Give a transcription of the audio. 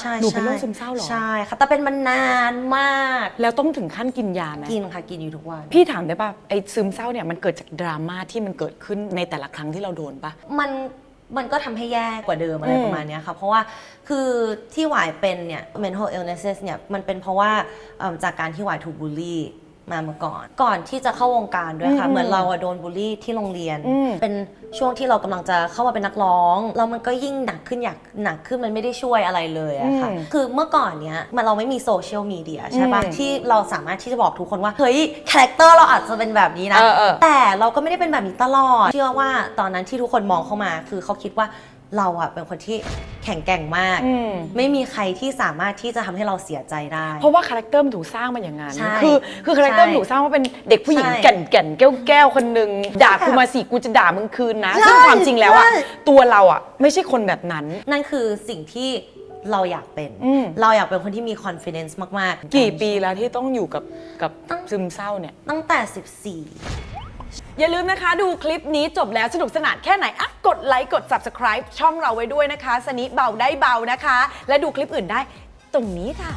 ใช่หนูเป็นใช่โรคซึมเศร้าเหรอ ใช่ค่ะแต่เป็นมานานมากแล้วต้องถึงขั้นกินยาไหมกินค่ะกินอยู่ทุกวัน พี่ถามได้ป่ะไอ้ซึมเศร้าเนี่ยมันเกิดจากดราม่าที่มันเกิดขึ้นในแต่ละครั้งที่เราโดนป่ะ มันมันก็ทำให้แย่กว่าเดิมอะไรอืมประมาณเนี้ยค่ะ เพราะว่าคือที่หวายเป็นเนี่ย mental illnesses เนี่ย มันเป็นเพราะว่าเอิ่มจากการที่หวายถูกบูลลี่ มาเมื่อก่อน ก่อนที่จะเข้าวงการด้วยค่ะ อืมเหมือนเราอะโดนบูลลี่ที่โรงเรียน อืม เป็นช่วงที่เรากำลังจะเข้ามาเป็นนักร้องแล้วมันก็ยิ่งหนักขึ้นอยากหนักขึ้นมันไม่ได้ช่วยอะไรเลยอะค่ะ อืมคือเมื่อก่อนเนี้ยมันเราไม่มีโซเชียลมีเดียใช่ปะอืมที่เราสามารถที่จะบอกทุกคนว่า เฮ้ยคาแรคเตอร์เราอาจจะเป็นแบบนี้นะ เออเออ แต่เราก็ไม่ได้เป็นแบบนี้ตลอด เชื่อว่าตอนนั้นที่ทุกคนมองเข้ามา คือเขาคิดว่าเราอะเป็นคนที่แข็งแกร่งมาก อืม ไม่มีใครที่สามารถที่จะทำให้เราเสียใจได้ เพราะว่าคาแรคเตอร์มันถูกสร้างมาอย่างนั้น ใช่คือคือคาแรคเตอร์ใช่มันถูกสร้างว่าเป็นเด็กผู้หญิงใช่แก่นแก่นแก้วแก้วคนหนึ่งด่ากูมาสิกูจะด่ามึงคืนนะใช่ซึ่งความจริงแล้วอะใช่ ตัวเราอะไม่ใช่คนแบบนั้น นั่นคือสิ่งที่เราอยากเป็น อืม เราอยากเป็นคนที่มี confidence มากๆ กี่ปีแล้วที่ต้องอยู่กับกับซึมเศร้าเนี่ย ตั้งแต่ 14 อย่าลืมนะคะดูคลิปนี้จบแล้วสนุกสนานแค่ไหนอะกดไลค์กด subscribe ช่องเราไว้ด้วยนะคะ สนิเบาได้เบานะคะ และดูคลิปอื่นได้ตรงนี้ค่ะ